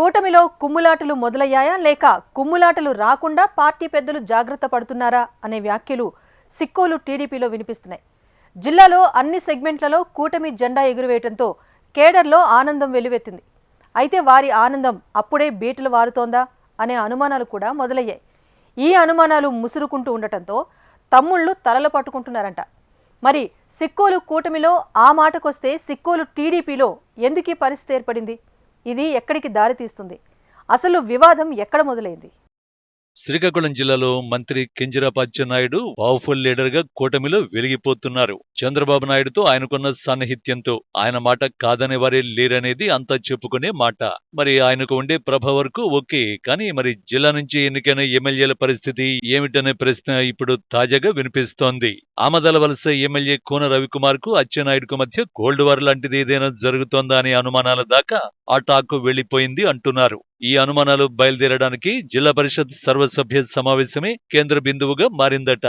కూటమిలో కుమ్ములాటలు మొదలయ్యాయా లేక కుమ్ములాటలు రాకుండా పార్టీ పెద్దలు జాగ్రత్త పడుతున్నారా అనే వ్యాఖ్యలు సిక్కోలు టీడీపీలో వినిపిస్తున్నాయి. జిల్లాలో అన్ని సెగ్మెంట్లలో కూటమి జెండా ఎగురవేయడంతో కేడర్లో ఆనందం వెలువెత్తింది అయితే వారి ఆనందం అప్పుడే బీటలు వారుతోందా అనే అనుమానాలు కూడా మొదలయ్యాయి. ఈ అనుమానాలు ముసురుకుంటూ ఉండటంతో తమ్ముళ్ళు తలలు పట్టుకుంటున్నారంట. మరి సిక్కోలు కూటమిలో ఆ మాటకొస్తే సిక్కోలు టీడీపీలో ఎందుకీ పరిస్థితి ఏర్పడింది? ఇది ఎక్కడికి దారితీస్తుంది అసలు వివాదం ఎక్కడ మొదలైంది? శ్రీకాకుళం జిల్లాలో మంత్రి కింజరాపు అచ్చెన్నాయుడు పవర్ఫుల్ లీడర్గా కూటమిలో వెలిగిపోతున్నారు. చంద్రబాబు నాయుడుతో ఆయనకున్న సాన్నిహిత్యంతో ఆయన మాట కాదనే వారే లేరనేది అంతా చెప్పుకునే మాట. మరి ఆయనకు ఉండే ప్రభ వరకు ఓకే కానీ మరి జిల్లా నుంచి ఎన్నికైన ఎమ్మెల్యేల పరిస్థితి ఏమిటనే ప్రశ్న ఇప్పుడు తాజాగా వినిపిస్తోంది. ఆమదల వలస ఎమ్మెల్యే కోన రవికుమార్కు అచ్చెన్నాయుడుకు మధ్య కోల్డ్ వార్ లాంటిది ఏదైనా జరుగుతోందా అనే అనుమానాల దాకా ఆ టాక్ వెళ్ళిపోయింది అంటున్నారు. ఈ అనుమానాలు బయలుదేరడానికి జిల్లా పరిషత్ సర్వసభ్య సమావేశమే కేంద్ర బిందువుగా మారిందట.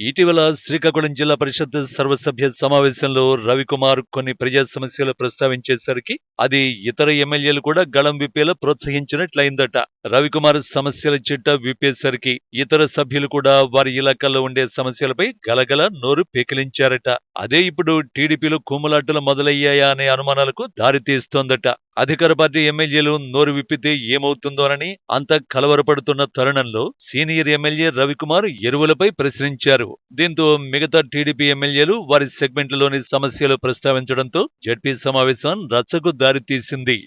ఇటీవల శ్రీకాకుళం జిల్లా పరిషత్ సర్వసభ్య సమావేశంలో రవికుమార్ కొన్ని ప్రజా సమస్యలు ప్రస్తావించేసరికి అది ఇతర ఎమ్మెల్యేలు కూడా గళం విప్పేలా ప్రోత్సహించినట్లయిందట. రవికుమార్ సమస్యల చిట్ట విప్పేసరికి ఇతర సభ్యులు కూడా వారి ఇలాకాల్లో ఉండే సమస్యలపై గలగల నోరు పెకిలించారట. అదే ఇప్పుడు టీడీపీలో కుమ్ములాటలు మొదలయ్యాయా అనే అనుమానాలకు దారితీస్తోందట అధికార పార్టీ ఎమ్మెల్యేలు నోరు విప్పితే ఏమవుతుందోనని అంత కలవరపడుతున్న తరుణంలో సీనియర్ ఎమ్మెల్యే రవికుమార్ ఎరువులపై ప్రశ్నించారు. దీంతో మిగతా టీడీపీ ఎమ్మెల్యేలు వారి సెగ్మెంట్లలోని సమస్యలు ప్రస్తావించడంతో జడ్పీ సమావేశం రచ్చకు దారితీసింది.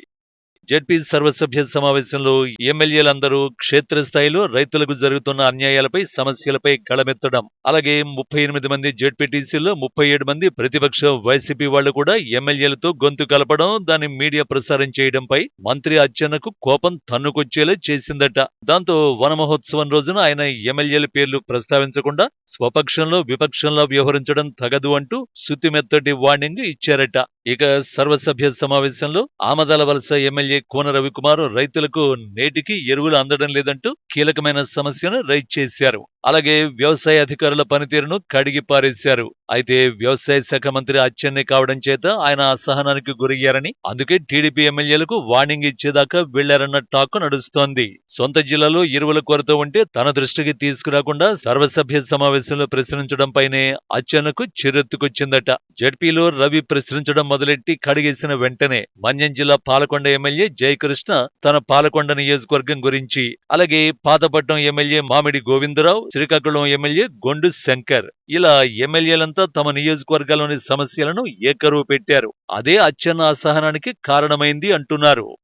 జడ్పీ సర్వసభ్య సమావేశంలో ఎమ్మెల్యేలందరూ క్షేత్రస్థాయిలో రైతులకు జరుగుతున్న అన్యాయాలపై సమస్యలపై కళమెత్తడం. అలాగే ముప్పై ఎనిమిది మంది జడ్పీటీసీల్లో ముప్పై ఏడు మంది ప్రతిపక్ష వైసీపీ వాళ్ళు కూడా ఎమ్మెల్యేలతో గొంతు కలపడం దాన్ని మీడియా ప్రసారం చేయడంపై మంత్రి అచ్చెన్నకు కోపం తన్నుకొచ్చేలా చేసిందట. దాంతో వన మహోత్సవం రోజున ఆయన ఎమ్మెల్యేల పేర్లు ప్రస్తావించకుండా స్వపక్షంలో విపక్షంలో వ్యవహరించడం తగదు అంటూ సుత్తిమెత్తటి వార్నింగ్ ఇచ్చారట. ఇక సర్వసభ్య సమావేశంలో ఆమదాల వలస ఎమ్మెల్యే కోన రవికుమార్ రైతులకు నేటికి ఎరువులు అందడం లేదంటూ కీలకమైన సమస్యను రైట్ చేశారు. అలాగే వ్యవసాయ అధికారుల పనితీరును కడిగి పారేశారు. అయితే వ్యవసాయ శాఖ మంత్రి అచ్చెన్నే కావడం చేత ఆయన అసహనానికి గురయ్యారని అందుకే టీడీపీ ఎమ్మెల్యేలకు వార్నింగ్ ఇచ్చేదాకా వెళ్ళారన్న టాక్ నడుస్తోంది. సొంత జిల్లాలో ఎరువుల కొరత ఉంటే తన దృష్టికి తీసుకురాకుండా సర్వసభ్య సమావేశంలో ప్రశ్నించడంపైనే అచ్చెన్నకు చిరెత్తుకొచ్చిందట జడ్పీలో రవి ప్రశ్నించడం మొదలెట్టి కడిగేసిన వెంటనే మన్యం జిల్లా పాలకొండ ఎమ్మెల్యే జయకృష్ణ తన పాలకొండ నియోజకవర్గం గురించి అలాగే పాతపట్నం ఎమ్మెల్యే మామిడి గోవిందరావు శ్రీకాకుళం ఎమ్మెల్యే గొండు శంకర్ ఇలా ఎమ్మెల్యేలంతా తమ నియోజకవర్గాల్లోని సమస్యలను ఏకరువు పెట్టారు. అదే అత్యన్న అసహనానికి కారణమైంది అంటున్నారు.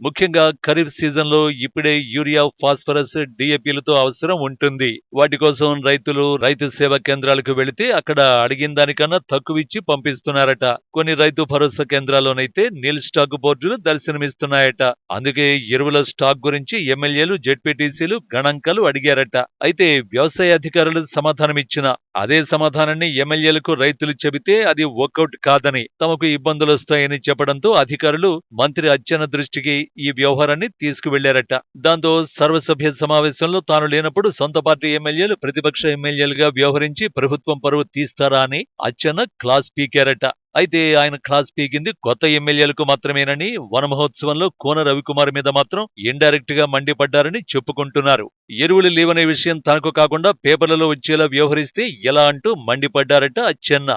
ముఖ్యంగా ఖరీఫ్ సీజన్లో ఇప్పుడే యూరియా ఫాస్ఫరస్ డిఏపీలతో అవసరం ఉంటుంది. వాటి కోసం రైతులు రైతు సేవా కేంద్రాలకు వెళితే అక్కడ అడిగిన దానికన్నా తక్కువ ఇచ్చి పంపిస్తున్నారట. కొన్ని రైతు భరోసా కేంద్రాల్లోనైతే నీల్ స్టాక్ బోర్డులు దర్శనమిస్తున్నాయట. అందుకే ఎరువుల స్టాక్ గురించి ఎమ్మెల్యేలు జెడ్పీటీసీలు గణాంకాలు అడిగారట. అయితే వ్యవసాయ అధికారులు సమాధానమిచ్చిన అదే సమాధానాన్ని ఎమ్మెల్యేలకు రైతులు చెబితే అది వర్కౌట్ కాదని తమకు ఇబ్బందులు వస్తాయని చెప్పడంతో అధికారులు మంత్రి అచ్చెన్న దృష్టికి ఈ వ్యవహారాన్ని తీసుకువెళ్ళారట. దాంతో సర్వసభ్య సమావేశంలో తాను లేనప్పుడు సొంత పార్టీ ఎమ్మెల్యేలు ప్రతిపక్ష ఎమ్మెల్యేలుగా వ్యవహరించి ప్రభుత్వం పరువు తీస్తారా అని అచ్చెన్న క్లాస్ పీకారట. అయితే ఆయన క్లాస్ పీకింది కొత్త ఎమ్మెల్యేలకు మాత్రమేనని వన మహోత్సవంలో కోన రవికుమార్ మీద మాత్రం ఇండైరెక్ట్గా మండిపడ్డారని చెప్పుకుంటున్నారు. ఎరువులు లేవనే విషయం తనకు కాకుండా పేపర్లలో వచ్చేలా వ్యవహరిస్తే ఎలా అంటూ మండిపడ్డారట అచ్చెన్న.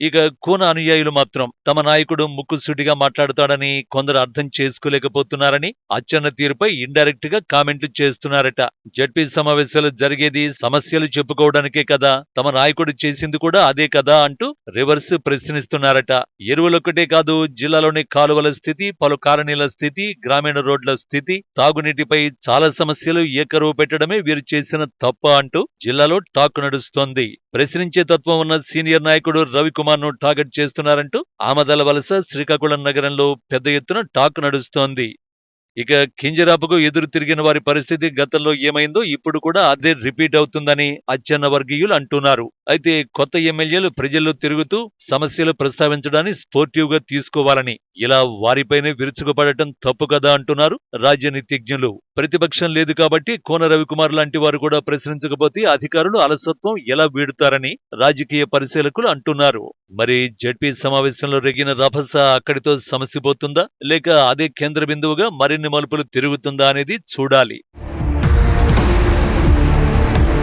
ఇక కూన అనుయాయులు మాత్రం తమ నాయకుడు ముక్కుసూటిగా మాట్లాడతాడని కొందరు అర్థం చేసుకోలేకపోతున్నారని అచ్చన్న తీరుపై ఇండైరెక్ట్గా కామెంట్లు చేస్తున్నారట. జడ్పీ సమావేశాలు జరిగేది సమస్యలు చెప్పుకోవడానికే కదా తమ నాయకుడు చేసింది కూడా అదే కదా అంటూ రివర్స్ ప్రశ్నిస్తున్నారట. ఎరువులొక్కటే కాదు జిల్లాలోని కాలువల స్థితి పలు కాలనీల స్థితి గ్రామీణ రోడ్ల స్థితి తాగునీటిపై చాలా సమస్యలు ఏకరువు పెట్టడమే వీరు చేసిన తప్ప అంటూ జిల్లాలో టాక్ నడుస్తోంది. ప్రశ్నించే తత్వం ఉన్న సీనియర్ నాయకుడు రవికుమార్ కుమార్ను టార్గెట్ చేస్తున్నారంటూ ఆమదల వలస శ్రీకాకుళం నగరంలో పెద్ద ఎత్తున టాక్ నడుస్తోంది. ఇక కింజరాపుకు ఎదురు తిరిగిన వారి పరిస్థితి గతంలో ఏమైందో ఇప్పుడు కూడా అదే రిపీట్ అవుతుందని అచ్చెన్న వర్గీయులు అంటున్నారు. అయితే కొత్త ఎమ్మెల్యేలు ప్రజల్లో తిరుగుతూ సమస్యలు ప్రస్తావించడాన్ని స్పోర్టివ్గా తీసుకోవాలని ఇలా వారిపైనే విరుచుకుపడటం తప్పు కదా అంటున్నారు రాజనీతిజ్ఞులు. ప్రతిపక్షం లేదు కాబట్టి కోన రవికుమార్ లాంటి వారు కూడా ప్రశ్నించకపోతే అధికారులు అలసత్వం ఎలా వీడుతారని రాజకీయ పరిశీలకులు అంటున్నారు. మరి జడ్పీ సమావేశంలో రెగిన రభస అక్కడితో సమసిపోతుందా లేక అదే కేంద్ర బిందువుగా మరిన్ని మలుపులు తిరుగుతుందా అనేది చూడాలి.